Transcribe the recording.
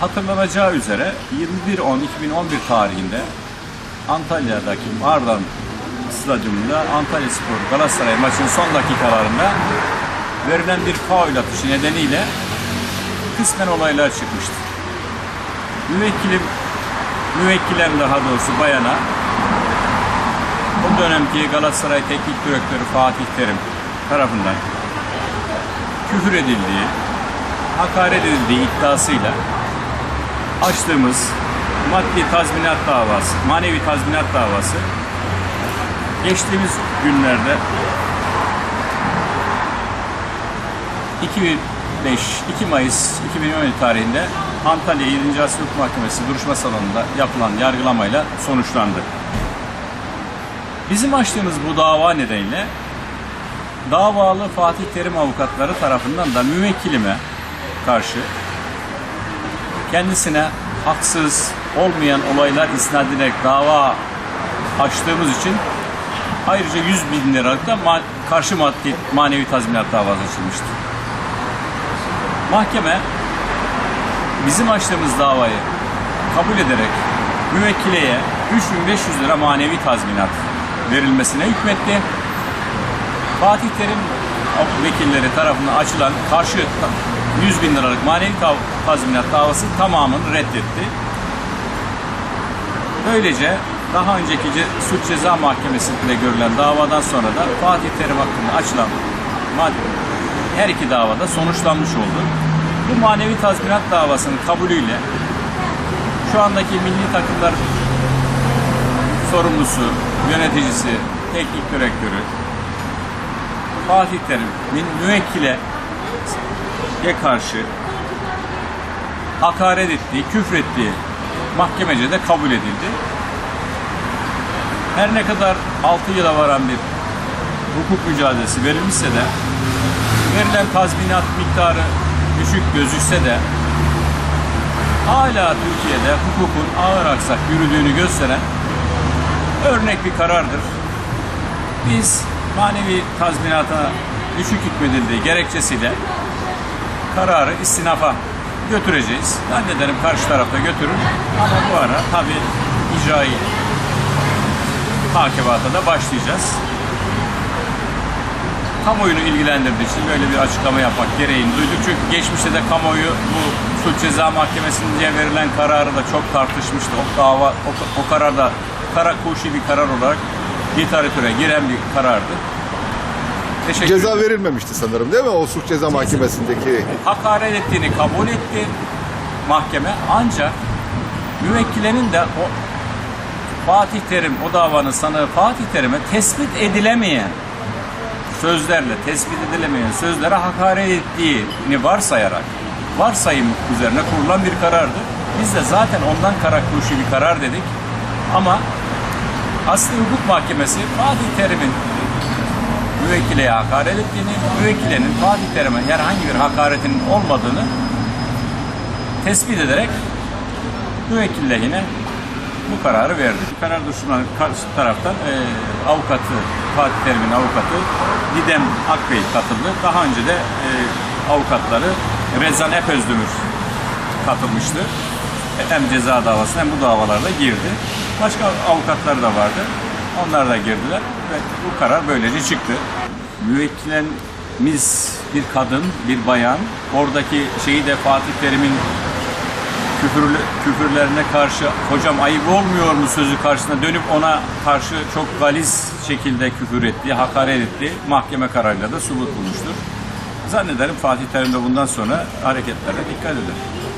Hatırlanacağı üzere 21.10.2011 tarihinde Antalya'daki Mardan Stadyumunda Antalya Spor Galatasaray maçının son dakikalarında verilen bir faul atışı nedeniyle kısmen olaylar çıkmıştı. Müvekkilim, müvekkilen daha doğrusu bayana o dönemki Galatasaray Teknik Direktörü Fatih Terim tarafından küfür edildiği, hakaret edildiği iddiasıyla açtığımız maddi tazminat davası, manevi tazminat davası geçtiğimiz günlerde 2005, 2 Mayıs 2017 tarihinde Antalya 7. Asya Hukuk Mahkemesi duruşma salonunda yapılan yargılamayla sonuçlandı. Bizim açtığımız bu dava nedeniyle davalı Fatih Terim avukatları tarafından da müvekkilime karşı kendisine haksız olmayan olaylar isnat dava açtığımız için ayrıca 100 bin liralık da karşı maddi manevi tazminat davası açılmıştı. Mahkeme bizim açtığımız davayı kabul ederek müvekkileye 3500 lira manevi tazminat verilmesine hükmetti. Fatih Terim vekilleri tarafından açılan karşı 100 bin liralık manevi tazminat davası tamamını reddetti. Böylece daha önceki ce- suç ceza mahkemesinde görülen davadan sonra da Fatih Terim hakkında açılan her iki davada sonuçlanmış oldu. Bu manevi tazminat davasının kabulüyle şu andaki milli takımlar sorumlusu, yöneticisi, teknik direktörü Fatih Terim'in müvekkile karşı hakaret ettiği, küfrettiği mahkemece de kabul edildi. Her ne kadar 6 yıla varan bir hukuk mücadelesi verilmişse de verilen tazminat miktarı düşük gözükse de hala Türkiye'de hukukun ağır aksak yürüdüğünü gösteren örnek bir karardır. Biz manevi tazminata düşük hükmedildiği gerekçesiyle kararı istinafa götüreceğiz. Zannederim karşı tarafta götürür. Ama bu ara tabii icrai hakimata da başlayacağız. Kamuoyunu ilgilendirdiği için böyle bir açıklama yapmak gereğini duyduk. Çünkü geçmişte de kamuoyu bu suç ceza mahkemesince verilen kararı da çok tartışmıştı. O dava, o, o karar da kara kuşi bir karar olarak literatüre giren bir karardı. Teşekkür Ceza ederim. verilmemişti sanırım değil mi? O suç ceza mahkemesindeki. hakaret ettiğini kabul etti mahkeme ancak müvekkilerin de o Fatih Terim o davanın sanığı Fatih Terim'e tespit edilemeyen sözlerle tespit edilemeyen sözlere hakaret ettiğini varsayarak varsayım üzerine kurulan bir karardı. Biz de zaten ondan kara kuşu bir karar dedik. Ama Asli Hukuk Mahkemesi Fatih Terim'in müvekkileye hakaret ettiğini, müvekkilenin Fatih Terim'e herhangi bir hakaretinin olmadığını tespit ederek müvekkil lehine bu kararı verdi. Karar duruşuna karşı taraftan e, avukatı, Fatih Terim'in avukatı Didem Akbey katıldı. Daha önce de e, avukatları Rezan Epözdemir katılmıştı. Hem ceza davasına hem bu davalarda girdi. Başka avukatlar da vardı. Onlar da girdiler ve bu karar böylece çıktı. Müvekkilimiz bir kadın, bir bayan. Oradaki şeyi de Fatih Terim'in küfürlü, küfürlerine karşı hocam ayıp olmuyor mu sözü karşısında dönüp ona karşı çok galiz şekilde küfür etti, hakaret etti. Mahkeme kararıyla da subut bulmuştur. Zannederim Fatih Terim de bundan sonra hareketlerine dikkat eder.